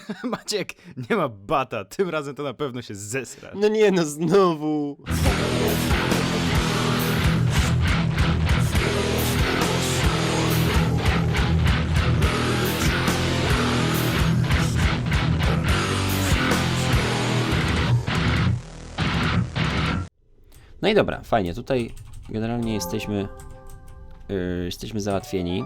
Maciek, nie ma bata, tym razem to na pewno się zesra. No nie no, znowu. No i dobra, fajnie. Tutaj generalnie jesteśmy yy, jesteśmy załatwieni.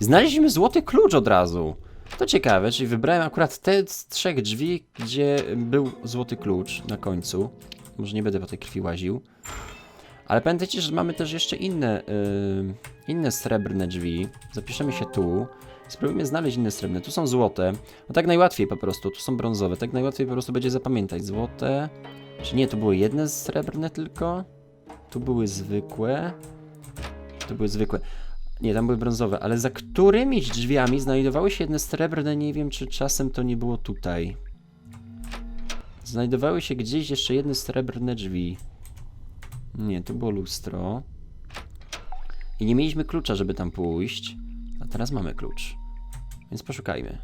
Znaleźliśmy złoty klucz od razu. To ciekawe, czyli wybrałem akurat te z trzech drzwi, gdzie był złoty klucz na końcu. Może nie będę po tej krwi łaził. Ale pamiętajcie, że mamy też jeszcze inne, yy, inne srebrne drzwi. Zapiszemy się tu. Spróbujmy znaleźć inne srebrne. Tu są złote. No tak najłatwiej po prostu. Tu są brązowe. Tak najłatwiej po prostu będzie zapamiętać. Złote. Czy nie, to były jedne srebrne tylko? Tu były zwykłe. Tu były zwykłe. Nie, tam były brązowe, ale za którymiś drzwiami znajdowały się jedne srebrne, nie wiem czy czasem to nie było tutaj. Znajdowały się gdzieś jeszcze jedne srebrne drzwi. Nie, tu było lustro. I nie mieliśmy klucza, żeby tam pójść. A teraz mamy klucz. Więc poszukajmy.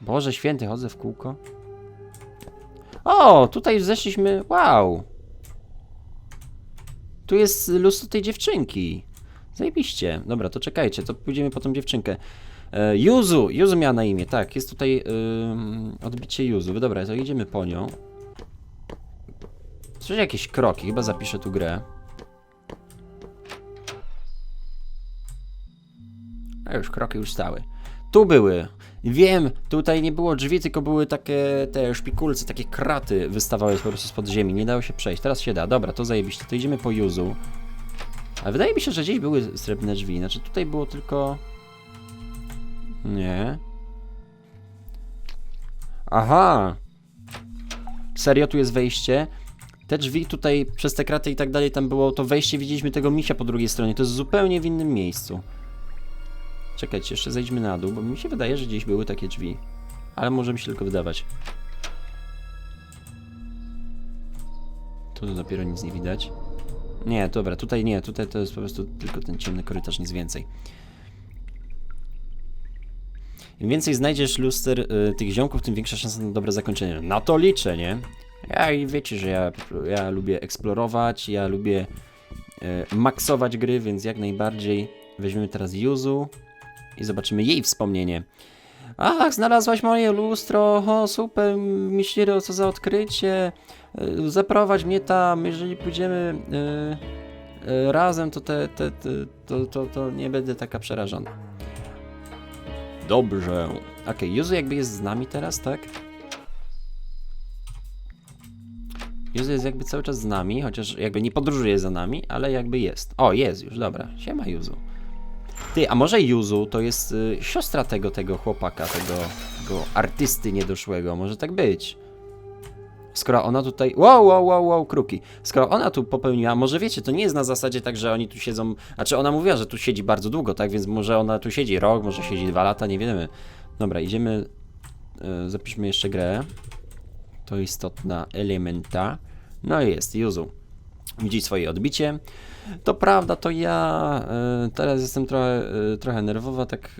Boże święty, chodzę w kółko. O, tutaj zeszliśmy. Wow. Tu jest lustro tej dziewczynki. Zajebiście. Dobra, to czekajcie, to pójdziemy po tą dziewczynkę. E, Yuzu, Yuzu miała na imię, tak, jest tutaj ym, odbicie Yuzu. Dobra, to idziemy po nią. Słyszę jakieś kroki, chyba zapiszę tu grę. A już kroki już stały. Tu były. Wiem, tutaj nie było drzwi, tylko były takie te szpikulce, takie kraty wystawały po prostu spod ziemi. Nie dało się przejść. Teraz się da. Dobra, to zajebiście. To idziemy po Yuzu. Ale wydaje mi się, że gdzieś były srebrne drzwi. Znaczy tutaj było tylko... Nie. Aha. Serio, tu jest wejście. Te drzwi tutaj, przez te kraty i tak dalej, tam było to wejście, widzieliśmy tego misia po drugiej stronie. To jest zupełnie w innym miejscu. Czekajcie, jeszcze zejdźmy na dół, bo mi się wydaje, że gdzieś były takie drzwi. Ale może mi się tylko wydawać. Tu dopiero nic nie widać. Nie, dobra, tutaj nie, tutaj to jest po prostu tylko ten ciemny korytarz, nic więcej. Im więcej znajdziesz luster y, tych ziomków, tym większa szansa na dobre zakończenie. Na to liczę, nie? Ja i wiecie, że ja, ja lubię eksplorować, ja lubię y, maksować gry, więc jak najbardziej weźmiemy teraz Yuzu i zobaczymy jej wspomnienie. Ach, znalazłaś moje lustro, o super, Miśliro, co za odkrycie. Y, Zaprowadź mnie tam, jeżeli pójdziemy y, y, razem, to, te, te, te, to, to, to nie będę taka przerażona. Dobrze. Okej, okay, Juzu jakby jest z nami teraz, tak? Juzu jest jakby cały czas z nami, chociaż jakby nie podróżuje za nami, ale jakby jest. O, jest już, dobra. Siema Juzu. Ty, a może Yuzu to jest y, siostra tego, tego chłopaka, tego, tego artysty niedoszłego, może tak być. Skoro ona tutaj. Wow, wow, wow, wow, kruki. Skoro ona tu popełniła, może wiecie, to nie jest na zasadzie tak, że oni tu siedzą. Znaczy, ona mówiła, że tu siedzi bardzo długo, tak? Więc może ona tu siedzi rok, może siedzi dwa lata, nie wiemy. Dobra, idziemy. Y, zapiszmy jeszcze grę. To istotna elementa. No jest, Yuzu. Widzi swoje odbicie. To prawda, to ja y, teraz jestem trochę, y, trochę nerwowa, tak,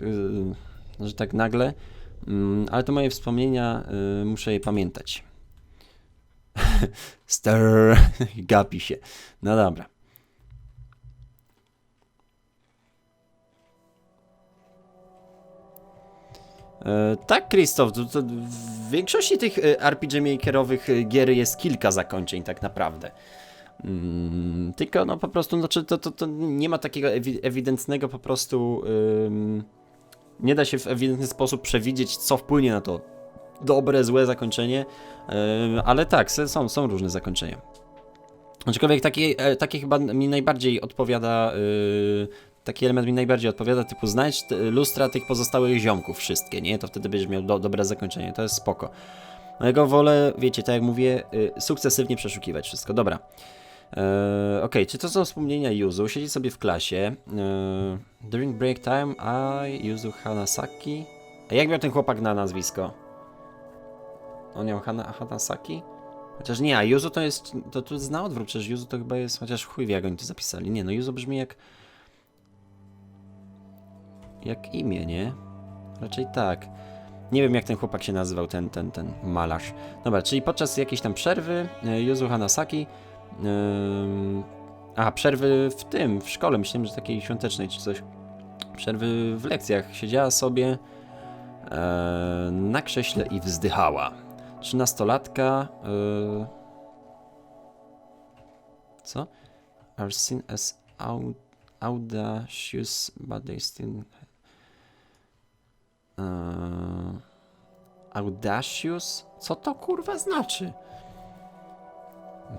y, że tak nagle, Mm, ale to moje wspomnienia, muszę je pamiętać. Stir, gapi się. No dobra. E, Tak, Krzysztof, to, to w większości tych RPG Makerowych gier jest kilka zakończeń tak naprawdę. Mm, tylko no po prostu, znaczy to, to, to nie ma takiego ewi ewidentnego po prostu, ym, nie da się w ewidentny sposób przewidzieć, co wpłynie na to dobre, złe zakończenie, ym, ale tak, są, są różne zakończenia. Aczkolwiek takie, takie chyba mi najbardziej odpowiada, yy, taki element mi najbardziej odpowiada, typu znajdź lustra tych pozostałych ziomków wszystkie, nie? To wtedy będziesz miał do, dobre zakończenie, to jest spoko. No ja go wolę, wiecie, tak jak mówię, y, sukcesywnie przeszukiwać wszystko. Dobra. Eee, Okej, czy to są wspomnienia Yuzu? Siedzi sobie w klasie. Eee, during break time, I Yuzu Hanasaki. A jak miał ten chłopak na nazwisko? On miał Hana, Hanasaki? Chociaż nie, a Yuzu to jest. To tu jest na odwrót, przecież Yuzu to chyba jest. Chociaż chuj wie, jak oni to zapisali. Nie, no Yuzu brzmi jak. jak imię, nie? Raczej tak. Nie wiem, jak ten chłopak się nazywał, ten, ten, ten malarz. Dobra, czyli podczas jakiejś tam przerwy e, Yuzu Hanasaki a, przerwy w tym, w szkole, myślałem, że takiej świątecznej czy coś. Przerwy w lekcjach. Siedziała sobie e, na krześle i wzdychała. Trzynastolatka. E, co? Are seen as au, audacious, but they still. E, audacious? Co to kurwa znaczy?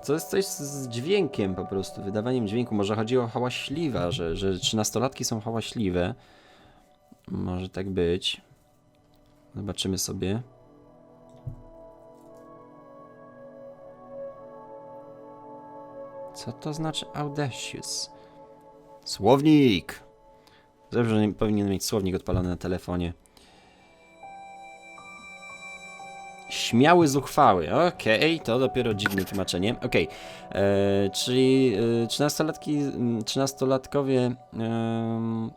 To jest coś z dźwiękiem po prostu, wydawaniem dźwięku. Może chodzi o hałaśliwa, że, że trzynastolatki są hałaśliwe. Może tak być. Zobaczymy sobie. Co to znaczy audacious? Słownik! Dobrze, że nie powinien mieć słownik odpalony na telefonie. Śmiały, zuchwały. Okej, to dopiero dziwne tłumaczenie. Okej, e, czyli e, 13-latki, m, 13-latkowie, em,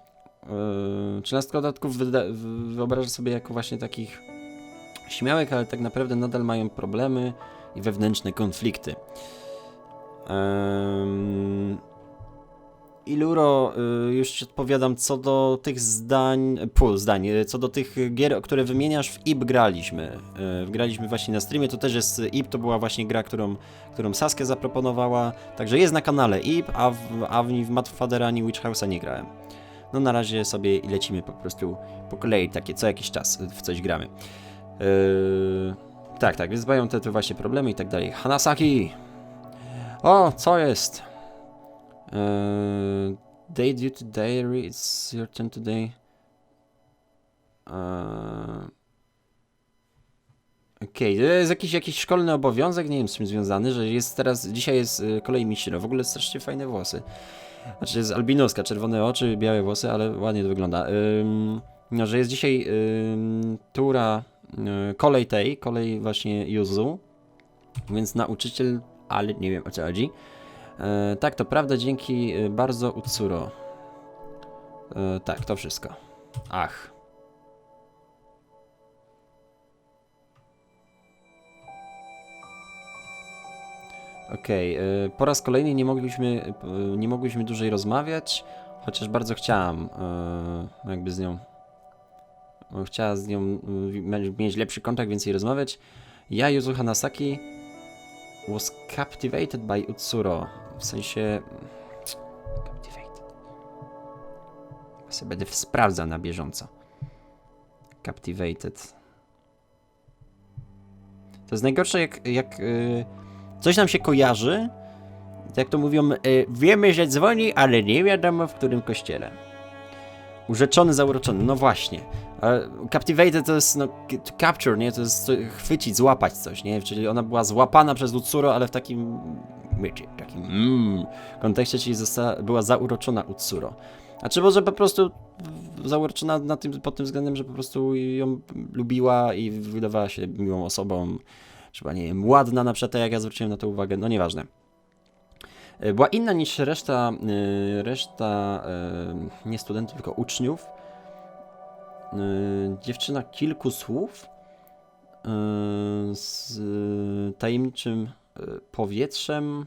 e, 13-latków wyda- w- wyobraża sobie jako właśnie takich śmiałych, ale tak naprawdę nadal mają problemy i wewnętrzne konflikty. Iluro, y, już ci odpowiadam co do tych zdań, pół zdań, y, co do tych gier, które wymieniasz, w IP graliśmy. Y, Graliśmy właśnie na streamie, to też jest IP, to była właśnie gra, którą, którą Saskia zaproponowała, także jest na kanale IP, a w, a w, w ani Witch House'a nie grałem. No na razie sobie lecimy po prostu po kolei, takie co jakiś czas w coś gramy. Yy, tak, tak, więc mają te, te właśnie problemy i tak dalej. Hanasaki! O, co jest? Uh, day duty diary, it's your turn today. Uh, Okej, to jest jakiś, jakiś szkolny obowiązek, nie wiem z czym związany, że jest teraz, dzisiaj jest y, kolej Michiro, w ogóle strasznie fajne włosy. Znaczy jest albinoska, czerwone oczy, białe włosy, ale ładnie to wygląda. No, że jest dzisiaj tura y, kolej tej, kolej właśnie Yuzu, więc nauczyciel, ale nie wiem o co chodzi. E, tak, to prawda, dzięki e, bardzo Utsuro. E, tak, to wszystko. Ach. Okej, e, po raz kolejny nie mogliśmy, nie mogliśmy dłużej rozmawiać, chociaż bardzo chciałam jakby z nią, chciała z nią mieć lepszy kontakt, więcej rozmawiać. Ja, Yuzu Hanasaki, was captivated by Utsuro. W sensie. Captivated. Ja sobie będę sprawdzał na bieżąco. Captivated. To jest najgorsze, jak, jak y, coś nam się kojarzy. Jak to mówią, y, wiemy, że dzwoni, ale nie wiadomo w którym kościele. Urzeczony, zauroczony, no właśnie. Captivated to jest, no, capture, nie? To jest chwycić, złapać coś, nie? Czyli ona była złapana przez Utsuro, ale w takim, wiecie, takim mm, kontekście, czyli była zauroczona Utsuro. A czy może po prostu zauroczona na tym, pod tym względem, że po prostu ją lubiła i wydawała się miłą osobą, czy była, nie wiem, ładna na przykład, tak jak ja zwróciłem na to uwagę, no nieważne. E, Była inna niż reszta, y, reszta y, nie studentów, tylko uczniów. Dziewczyna kilku słów z tajemniczym powietrzem.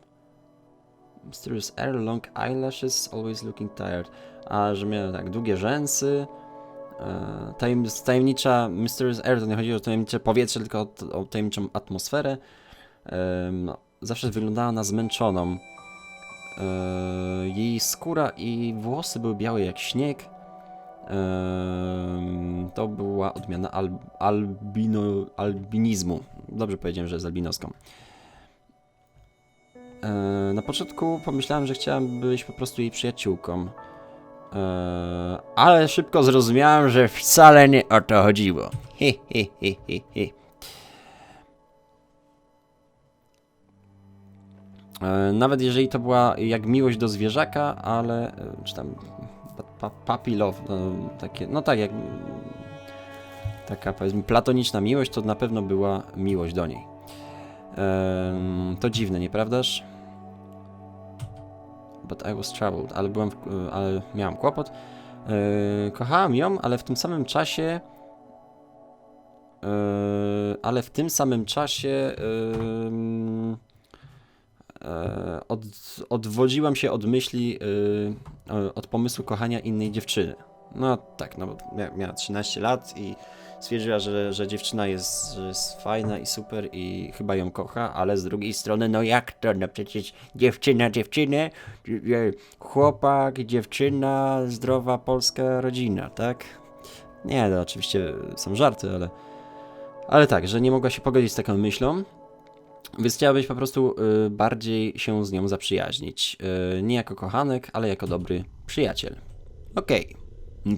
Mysterious air, long eyelashes, always looking tired. A że miała tak długie rzęsy. y, Tajem, tajemnicza Mysterious air to nie chodzi o tajemnicze powietrze, tylko o, o tajemniczą atmosferę. Ym, no, zawsze wyglądała na zmęczoną. Yy, jej skóra i włosy były białe jak śnieg. To była odmiana al, albino, albinizmu. Dobrze powiedziałem, że jest albinoską. Yy, na początku pomyślałem, że chciałem być po prostu jej przyjaciółką. Yy, ale szybko zrozumiałem, że wcale nie o to chodziło. E, Nawet jeżeli to była jak miłość do zwierzaka, ale e, czy tam puppy love, no, takie, no tak jak taka powiedzmy platoniczna miłość, to na pewno była miłość do niej. To dziwne, nieprawdaż? But I was troubled, ale byłem, w, ale miałem kłopot. Yy, kochałam ją, ale w tym samym czasie. Yy, ale w tym samym czasie. Od, odwodziłam się od myśli, od pomysłu kochania innej dziewczyny. No tak, no bo mia, miała 13 lat i stwierdziła, że, że dziewczyna jest, jest fajna i super i chyba ją kocha, ale z drugiej strony, no jak to, no przecież dziewczyna, dziewczynę, e, chłopak, dziewczyna, zdrowa polska rodzina, tak? Nie, no oczywiście są żarty, ale, ale tak, że nie mogła się pogodzić z taką myślą, więc chciałabyś po prostu y, bardziej się z nią zaprzyjaźnić. Y, nie jako kochanek, ale jako dobry przyjaciel. Okej. No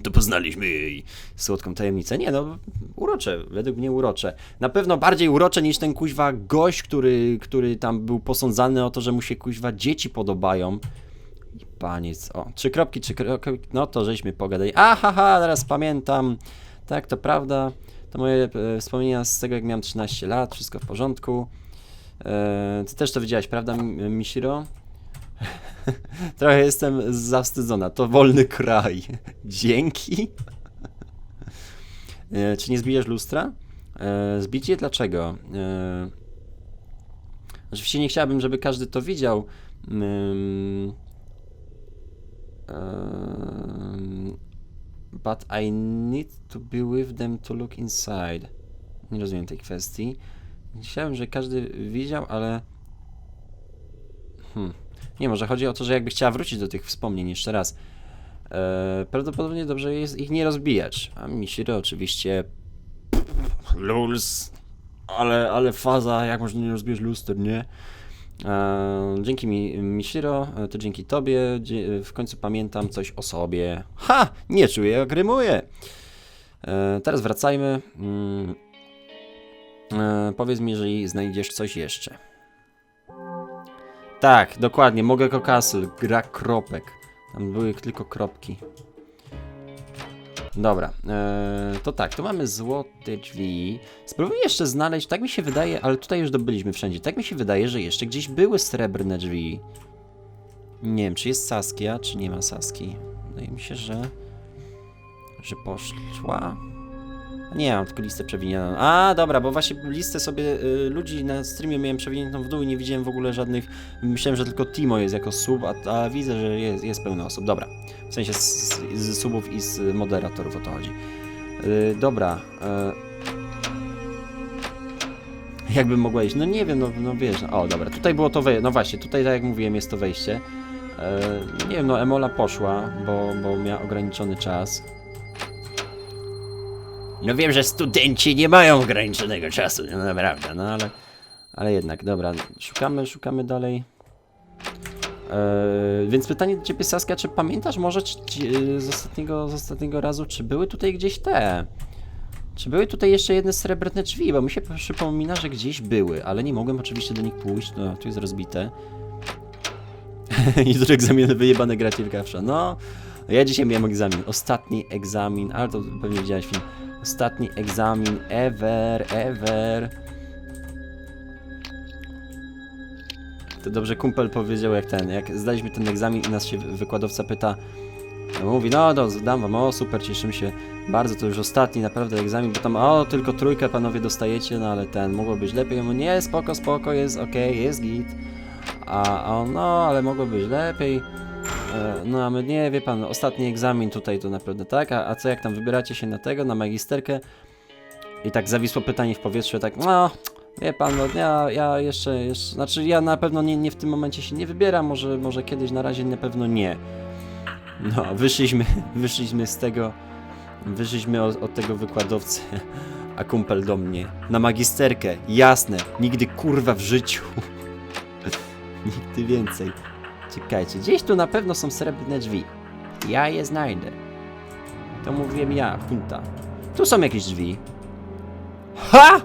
to poznaliśmy jej słodką tajemnicę. Nie no, urocze, według mnie urocze. Na pewno bardziej urocze niż ten kuźwa gość, który, który tam był posądzany o to, że mu się kuźwa dzieci podobają. I paniec, o, trzy kropki, trzy kropki, no to żeśmy pogadali. Aha, ha, teraz pamiętam. Tak, to prawda. To moje e, wspomnienia z tego, jak miałem 13 lat, wszystko w porządku. E, ty też to widziałaś, prawda, Mishiro? Trochę jestem zawstydzona. To wolny kraj. Dzięki. E, czy nie zbijesz lustra? E, zbicie dlaczego? E, oczywiście nie chciałabym, żeby każdy to widział. Ym, em, but I need to be with them to look inside. Nie rozumiem tej kwestii. Chciałem, żeby każdy widział, ale. Hmm. Nie, może chodzi o to, że jakby chciała wrócić do tych wspomnień jeszcze raz. E, prawdopodobnie dobrze jest ich nie rozbijać. A Mishiro oczywiście. Luls. Ale, ale faza, jak można nie rozbijać luster, nie? E, dzięki mi, Mishiro, e, to dzięki tobie. W końcu pamiętam coś o sobie. Ha! Nie czuję, jak rymuję. E, teraz wracajmy. Mm. E, powiedz mi, jeżeli znajdziesz coś jeszcze. Tak, dokładnie, mogę Castle, gra kropek. Tam były tylko kropki. Dobra, e, to tak, tu mamy złote drzwi. Spróbuję jeszcze znaleźć, tak mi się wydaje, ale tutaj już dobyliśmy wszędzie. Tak mi się wydaje, że jeszcze gdzieś były srebrne drzwi. Nie wiem, czy jest Saskia, czy nie ma Saski. Wydaje mi się, że... że poszła. Nie, mam tylko listę przewiniętą. A, dobra, bo właśnie listę sobie y, ludzi na streamie miałem przewiniętą w dół i nie widziałem w ogóle żadnych. Myślałem, że tylko Timo jest jako sub, a, a widzę, że jest, jest pełno osób. Dobra. W sensie z, z subów i z moderatorów o to chodzi. Y, dobra. Y, jakbym mogła iść? No nie wiem, no, no wiesz. O, dobra, tutaj było to wejście. No właśnie, tutaj tak jak mówiłem, jest to wejście. Y, nie wiem, no Emola poszła, bo, bo miała ograniczony czas. No wiem, że studenci nie mają ograniczonego czasu, no naprawdę, no ale, ale jednak, dobra, szukamy, szukamy dalej. Eee, więc pytanie do ciebie, Saskia, czy pamiętasz może czy, ci- z, ostatniego, z ostatniego razu, czy były tutaj gdzieś te? Czy były tutaj jeszcze jedne srebrne drzwi? Bo mi się przypomina, że gdzieś były, ale nie mogłem oczywiście do nich pójść, no tu jest rozbite. I do egzaminu wyjebane gracie w gawsza. No, ja dzisiaj miałem egzamin, ostatni egzamin, ale to pewnie widziałeś film. Ostatni egzamin ever, ever. To dobrze kumpel powiedział jak ten, jak zdaliśmy ten egzamin i nas się wykładowca pyta, mówi, no to dam wam, o super, cieszymy się bardzo, to już ostatni naprawdę egzamin, bo tam, o tylko trójkę panowie dostajecie, no ale ten, mogło być lepiej, ja mówię, nie, spoko, spoko, jest okej, jest git, a, a on, no ale mogło być lepiej, E, No a my nie, wie pan, ostatni egzamin tutaj to naprawdę tak, a, a co jak tam wybieracie się na tego, na magisterkę? I tak zawisło pytanie w powietrzu, tak, no, wie pan, no ja, ja jeszcze, jeszcze, znaczy ja na pewno nie, nie w tym momencie się nie wybieram, może, może kiedyś, na razie na pewno nie. No, wyszliśmy, wyszliśmy z tego, wyszliśmy od, od tego wykładowcy, a kumpel do mnie, na magisterkę, jasne, nigdy kurwa w życiu, nigdy więcej. Czekajcie, gdzieś tu na pewno są srebrne drzwi. Ja je znajdę. To mówiłem ja, Punta. Tu są jakieś drzwi. Ha!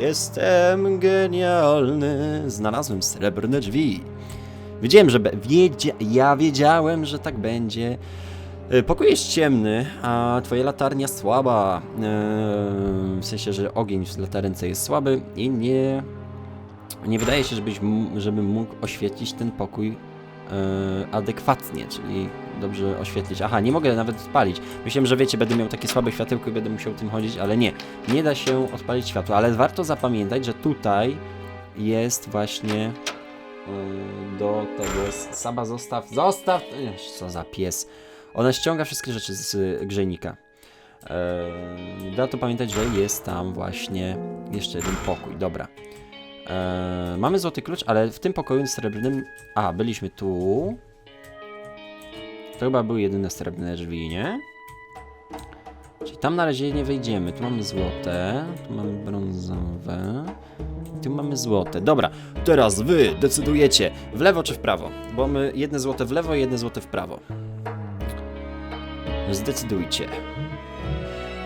Jestem genialny. Znalazłem srebrne drzwi. Wiedziałem, że. Wiedzia- ja wiedziałem, że tak będzie. E, Pokój jest ciemny, a twoja latarnia słaba. E, w sensie, że ogień w latarence jest słaby i nie. Nie wydaje się, żebyś, żebym mógł oświetlić ten pokój adekwatnie, czyli dobrze oświetlić. Aha, nie mogę nawet odpalić. Myślałem, że wiecie, będę miał takie słabe światełko i będę musiał tym chodzić, ale nie. Nie da się odpalić światła, ale warto zapamiętać, że tutaj jest właśnie yy, do tego Saba zostaw, zostaw, Ech, co za pies. Ona ściąga wszystkie rzeczy z grzejnika. Eee, warto pamiętać, że jest tam właśnie jeszcze jeden pokój, dobra. Eee, mamy złoty klucz, ale w tym pokoju srebrnym... A, byliśmy tu. To chyba były jedyne srebrne drzwi, nie? Czyli tam na razie nie wejdziemy. Tu mamy złote, tu mamy brązowe, tu mamy złote. Dobra, teraz wy decydujecie w lewo czy w prawo, bo my jedne złote w lewo, jedne złote w prawo. Zdecydujcie.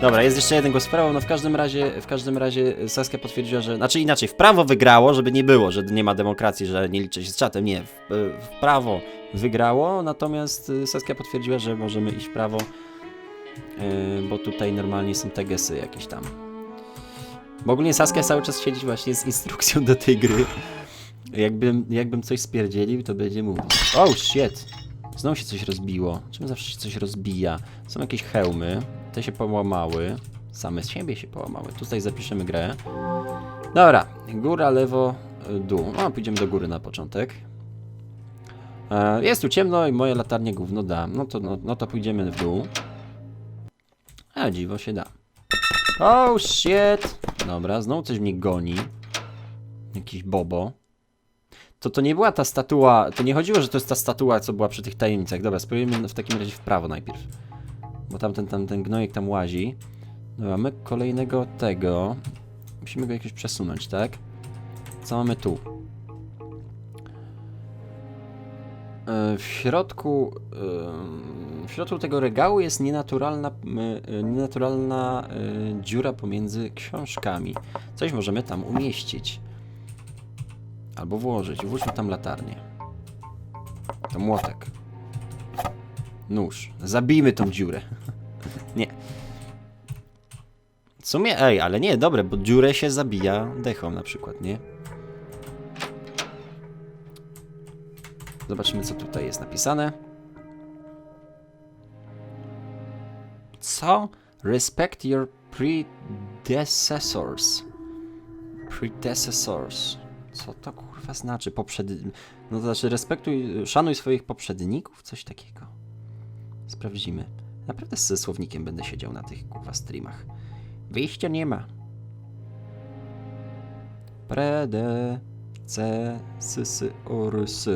Dobra, jest jeszcze jeden głos w prawo, no w każdym razie, w każdym razie Saskia potwierdziła, że, znaczy inaczej, w prawo wygrało, żeby nie było, że nie ma demokracji, że nie liczy się z czatem, nie, w, w prawo wygrało, natomiast y, Saskia potwierdziła, że możemy iść w prawo, yy, bo tutaj normalnie są te gesy jakieś tam. Bo ogólnie Saskia cały czas siedzi właśnie z instrukcją do tej gry. Jakbym, jakbym coś spierdzielił, to będzie mówił. Oh shit! Znowu się coś rozbiło. Czemu zawsze się coś rozbija? Są jakieś hełmy. Te się połamały. Same z siebie się połamały. Tutaj zapiszemy grę. Dobra. Góra, lewo, y, dół. No, pójdziemy do góry na początek. E, jest tu ciemno i moje latarnie gówno da. No to, no, no to pójdziemy w dół. A dziwo się da. Oh shit! Dobra, znowu coś mnie goni. Jakiś bobo. To to nie była ta statua, to nie chodziło, że to jest ta statua, co była przy tych tajemnicach. Dobra, spróbujemy w takim razie w prawo najpierw. Bo tamten, tam, ten gnojek tam łazi. Dobra, mamy kolejnego tego. Musimy go jakoś przesunąć, tak? Co mamy tu? E, W środku, e, w środku tego regału jest nienaturalna, e, nienaturalna dziura pomiędzy książkami. Coś możemy tam umieścić. Albo włożyć. Włóżmy tam latarnię. To młotek. Nóż. Zabijmy tą dziurę. nie. W sumie, ej, ale nie, dobre, bo dziurę się zabija dechą na przykład, nie? Zobaczymy, co tutaj jest napisane. Co? Respect your predecessors. Predecessors. Co to kurwa znaczy? Poprzed... No to znaczy respektuj, szanuj swoich poprzedników? Coś takiego. Sprawdzimy. Naprawdę ze słownikiem będę siedział na tych kurwa streamach. Wyjścia nie ma. Prede... C... S... S... Orys.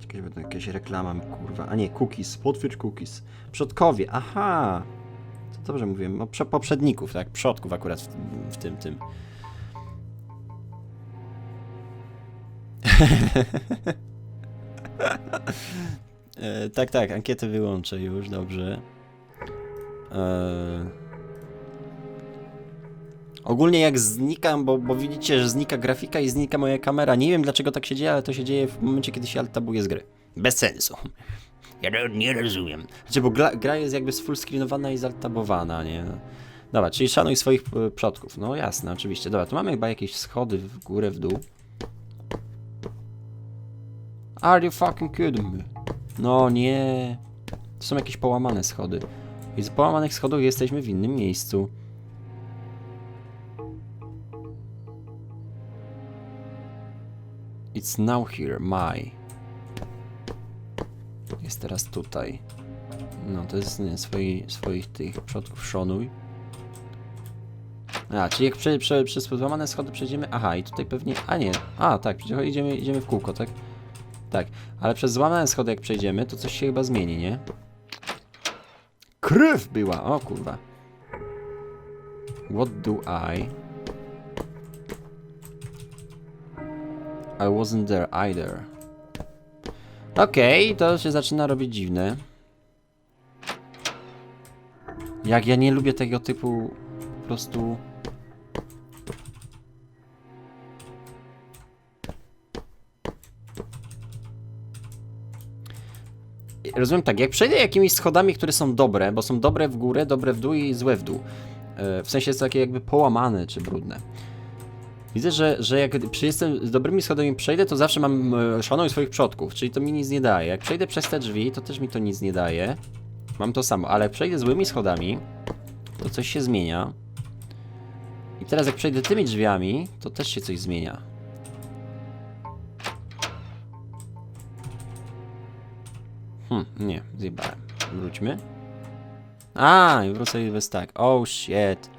Ciekawe, będą jakaś reklama, kurwa. A nie, cookies. Potwierdź cookies. Przodkowie, aha. To dobrze mówiłem. Prze- poprzedników, tak? Przodków akurat w, w tym, tym. E, tak, tak, ankietę wyłączę już, dobrze. E... Ogólnie jak znikam, bo, bo widzicie, że znika grafika i znika moja kamera. Nie wiem dlaczego tak się dzieje, ale to się dzieje w momencie, kiedy się altabuje z gry. Bez sensu. Ja nie rozumiem. Znaczy, bo gra, gra jest jakby fullscreenowana i zaltabowana, nie? Dobra, czyli szanuj swoich e, przodków. No jasne, oczywiście. Dobra, tu mamy chyba jakieś schody w górę, w dół. Are you fucking kidding me? No nie. To są jakieś połamane schody. I z połamanych schodów jesteśmy w innym miejscu. It's now here, my. Jest teraz tutaj. No, to jest nie, swoi, swoich tych przodków szanuj. A, czyli jak prze, prze, przez złamane schody przejdziemy... Aha, i tutaj pewnie... A nie, a tak, przecież idziemy, idziemy w kółko, tak? Tak, ale przez złamane schody jak przejdziemy, to coś się chyba zmieni, nie? Krew była! O kurwa. What do I... I wasn't there either. Okej, to się zaczyna robić dziwne. Jak ja nie lubię tego typu po prostu... Rozumiem tak, jak przejdę jakimiś schodami, które są dobre, bo są dobre w górę, dobre w dół i złe w dół. E, W sensie jest takie jakby połamane czy brudne. Widzę, że, że jak jestem z dobrymi schodami przejdę, to zawsze mam e, szanuj swoich przodków, czyli to mi nic nie daje. Jak przejdę przez te drzwi, to też mi to nic nie daje. Mam to samo, ale jak przejdę złymi schodami, to coś się zmienia. I teraz jak przejdę tymi drzwiami, to też się coś zmienia. Hm, nie, zjebałem. Wróćmy. A, i wrócę i bez tak. Oh shit.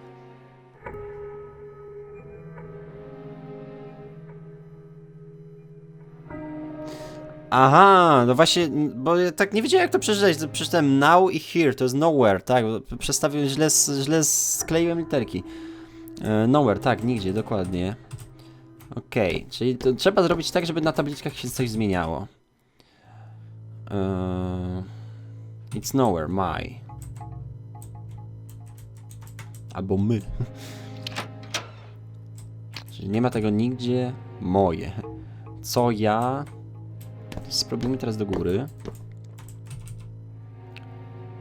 Aha, no właśnie, bo ja tak nie wiedziałem jak to przeczytać. Przeczytałem now i here, to jest nowhere, tak. Przestawiłem, źle, źle skleiłem literki. E, nowhere, tak, nigdzie, dokładnie. Okej, czyli to trzeba zrobić tak, żeby na tabliczkach się coś zmieniało. E, it's nowhere, my. Albo my. Czyli nie ma tego nigdzie, moje. Co ja Spróbujmy teraz do góry.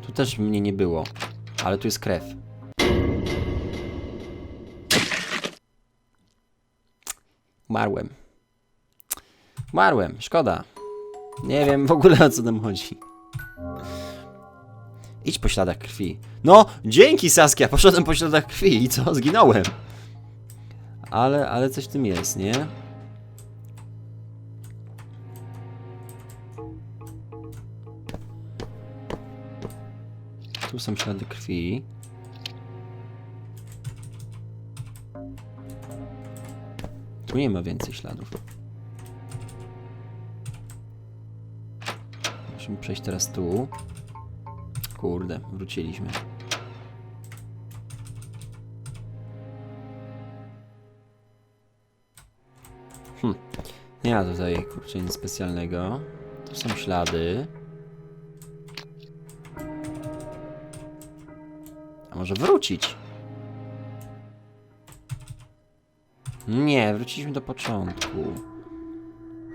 Tu też mnie nie było, ale tu jest krew. Umarłem. Umarłem, szkoda. Nie wiem w ogóle o co tam chodzi. Idź po śladach krwi. No, dzięki Saskia, poszedłem po śladach krwi i co? Zginąłem. Ale, ale coś w tym jest, nie? Tu są ślady krwi. Tu nie ma więcej śladów. Musimy przejść teraz tu. Kurde, wróciliśmy. Hm. Nie ma tutaj kurczę nic specjalnego. Tu są ślady. A może wrócić? Nie, wróciliśmy do początku.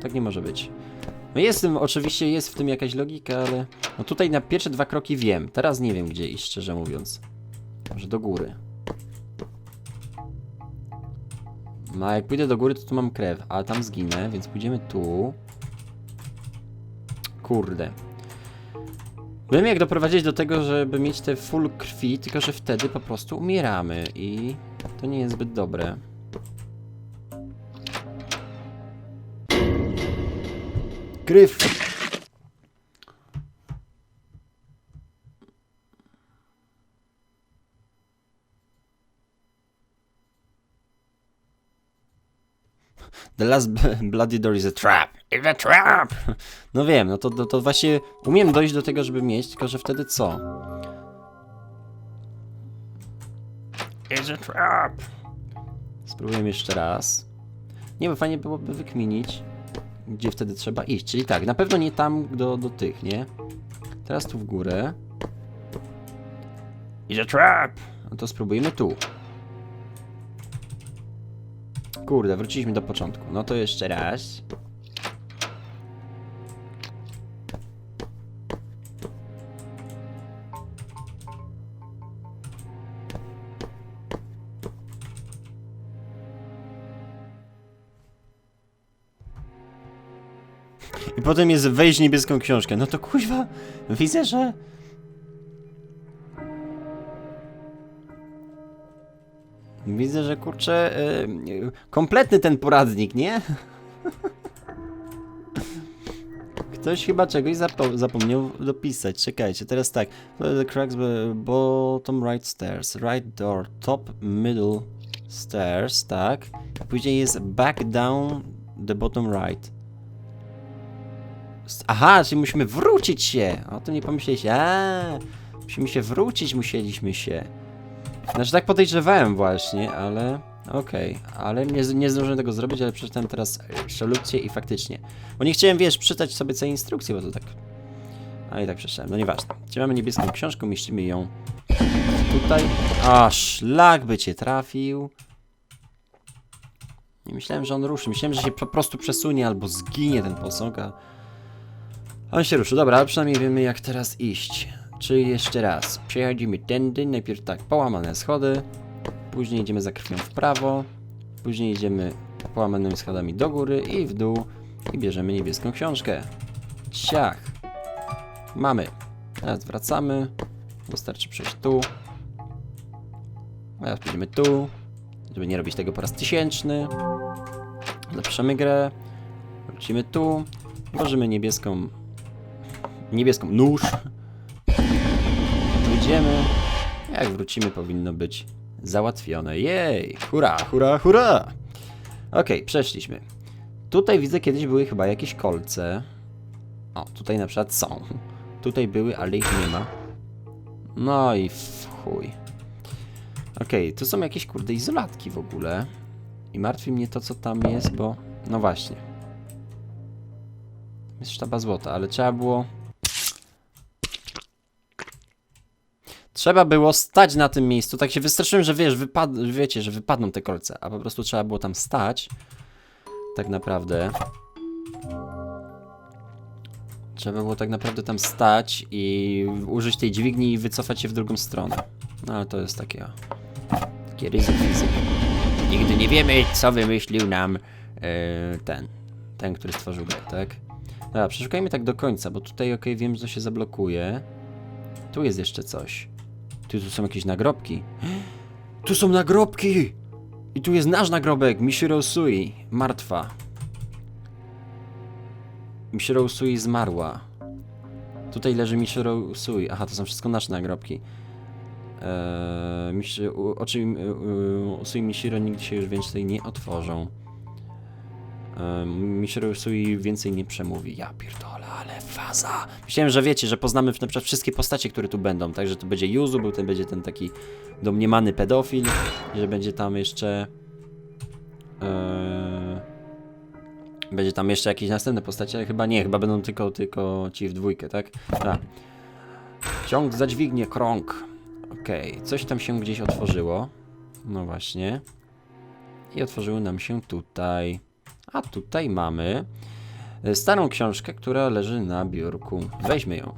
Tak nie może być. No jest oczywiście jest w tym jakaś logika, ale... No tutaj na pierwsze dwa kroki wiem. Teraz nie wiem gdzie iść, szczerze mówiąc. Może do góry. No a jak pójdę do góry, to tu mam krew, ale tam zginę, więc pójdziemy tu. Kurde. Wiem jak doprowadzić do tego, żeby mieć te full krwi, tylko że wtedy po prostu umieramy i to nie jest zbyt dobre. Gryf! The last bloody door is a trap. It's a trap! No wiem, no to, to, to właśnie umiem dojść do tego, żeby mieć, tylko że wtedy co? It's a trap! Spróbujemy jeszcze raz. Nie, bo fajnie byłoby wykminić, gdzie wtedy trzeba iść. Czyli tak, na pewno nie tam do, do tych, nie? Teraz tu w górę. It's a trap! No to spróbujmy tu. Kurde, wróciliśmy do początku. No to jeszcze raz. Potem jest wejść niebieską książkę. No to kuźwa, widzę, że... Widzę, że kurczę, y, kompletny ten poradnik, nie? Ktoś chyba czegoś zapo zapomniał dopisać. Czekajcie, teraz tak. The cracks bottom right stairs, right door, top middle stairs, tak. Później jest back down the bottom right. Aha, czyli musimy wrócić się. O tym nie pomyśleliście. A, musimy się wrócić, musieliśmy się. Znaczy tak podejrzewałem właśnie, ale okej, ale nie, nie zdążyłem tego zrobić, ale przeczytałem teraz szalupcie i faktycznie. Bo nie chciałem, wiesz, przeczytać sobie całej instrukcji, bo to tak... A i tak przeczytałem, no nieważne. Gdzie mamy niebieską książkę, umieścimy ją tutaj. A, szlak by cię trafił. Nie myślałem, że on ruszy. Myślałem, że się po prostu przesunie albo zginie ten posąg, a... On się ruszył, dobra, ale przynajmniej wiemy jak teraz iść. Czyli jeszcze raz, przechodzimy tędy, najpierw tak, połamane schody, później idziemy za krwią w prawo, Później idziemy połamanymi schodami do góry i w dół i bierzemy niebieską książkę. Ciach. Mamy. Teraz wracamy. Wystarczy przejść tu. Teraz pójdziemy tu. Żeby nie robić tego po raz tysięczny. Zapiszemy grę. Wrócimy tu. Włożymy niebieską... Niebieską nóż. Pójdziemy. Jak wrócimy, powinno być załatwione. Jej! Hurra, hurra, hurra! Okej, przeszliśmy. Tutaj widzę, kiedyś były chyba jakieś kolce. O, tutaj na przykład są. Tutaj były, ale ich nie ma. No i chuj. Okej, tu są jakieś kurde izolatki w ogóle. I martwi mnie to, co tam jest, bo... No właśnie. Jest sztaba złota, ale trzeba było... Trzeba było stać na tym miejscu. Tak się wystraszyłem, że wiesz, wypad... wiecie, że wypadną te kolce, a po prostu trzeba było tam stać. Tak naprawdę. Trzeba było tak naprawdę tam stać i użyć tej dźwigni i wycofać się w drugą stronę. No ale to jest takie... Takie ryzyko fizyki. Nigdy nie wiemy, co wymyślił nam e, ten. Ten, który stworzył grę, tak? Dobra, przeszukajmy tak do końca, bo tutaj ok, wiem, że się zablokuje. Tu jest jeszcze coś. Tu, są jakieś nagrobki. Tu są nagrobki! I tu jest nasz nagrobek, Mishiro Usui, martwa. Mishiro Usui zmarła. Tutaj leży Mishiro Usui. Aha, to są wszystko nasze nagrobki. Eee, oczy u- Usui Mishiro nigdy się już więcej nie otworzą. Eee, Mishiro Usui więcej nie przemówi. Ja pierdolę, ale faza. Myślałem, że wiecie, że poznamy na przykład wszystkie postacie, które tu będą. Także to będzie Yuzu, był ten, będzie ten taki domniemany pedofil, że będzie tam jeszcze... Eee, będzie tam jeszcze jakieś następne postacie, ale chyba nie, chyba będą tylko, tylko ci w dwójkę, tak? A. Ciąg za dźwignię, krąg. Okej, coś tam się gdzieś otworzyło. No właśnie. I otworzyło nam się tutaj. A tutaj mamy e, starą książkę, która leży na biurku. Weźmy ją.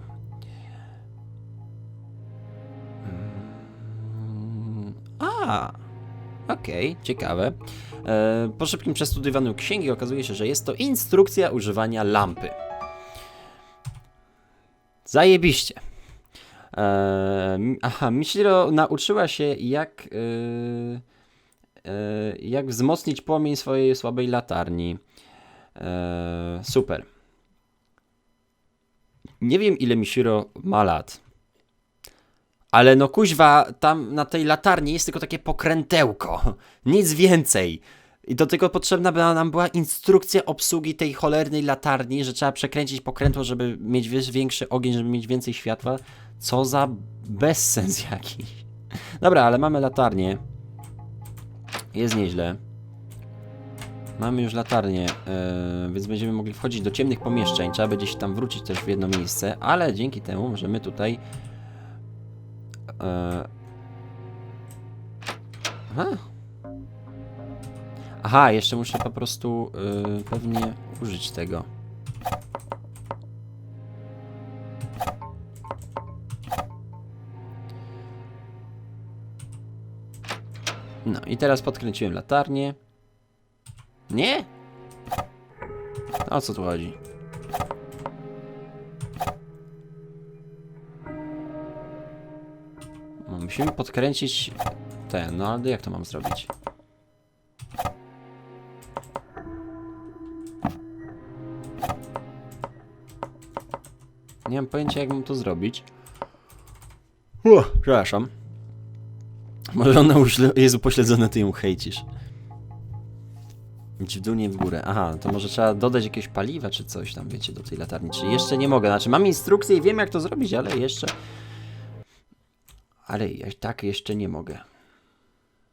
Mm, A, okej, ciekawe. E, po szybkim przestudiowaniu księgi okazuje się, że jest to instrukcja używania lampy. Zajebiście. E, mi- aha, Michiro nauczyła się jak, e, e, jak wzmocnić płomień swojej słabej latarni. E, super. Nie wiem ile Michiro ma lat. Ale no kuźwa, tam na tej latarni jest tylko takie pokrętełko. Nic więcej. I do tego potrzebna by nam była instrukcja obsługi tej cholernej latarni, że trzeba przekręcić pokrętło, żeby mieć większy ogień, żeby mieć więcej światła. Co za bezsens jakiś. Dobra, ale mamy latarnię. Jest nieźle. Mamy już latarnię, yy, więc będziemy mogli wchodzić do ciemnych pomieszczeń. Trzeba będzie się tam wrócić też w jedno miejsce, ale dzięki temu możemy tutaj. Yy... Aha. Aha, jeszcze muszę po prostu yy, pewnie użyć tego. No i teraz podkręciłem latarnię. Nie? O co tu chodzi? No, musimy podkręcić ten, no ale jak to mam zrobić? Nie mam pojęcia jak mam to zrobić. Uch, przepraszam. Może ona uśle... Jezu, pośledzone, ty ją hejcisz. Idź w dół, nie w górę. Aha, to może trzeba dodać jakieś paliwa czy coś tam, wiecie, do tej latarni. Czy jeszcze nie mogę? Znaczy, mam instrukcję i wiem, jak to zrobić, ale jeszcze... Ale tak jeszcze nie mogę.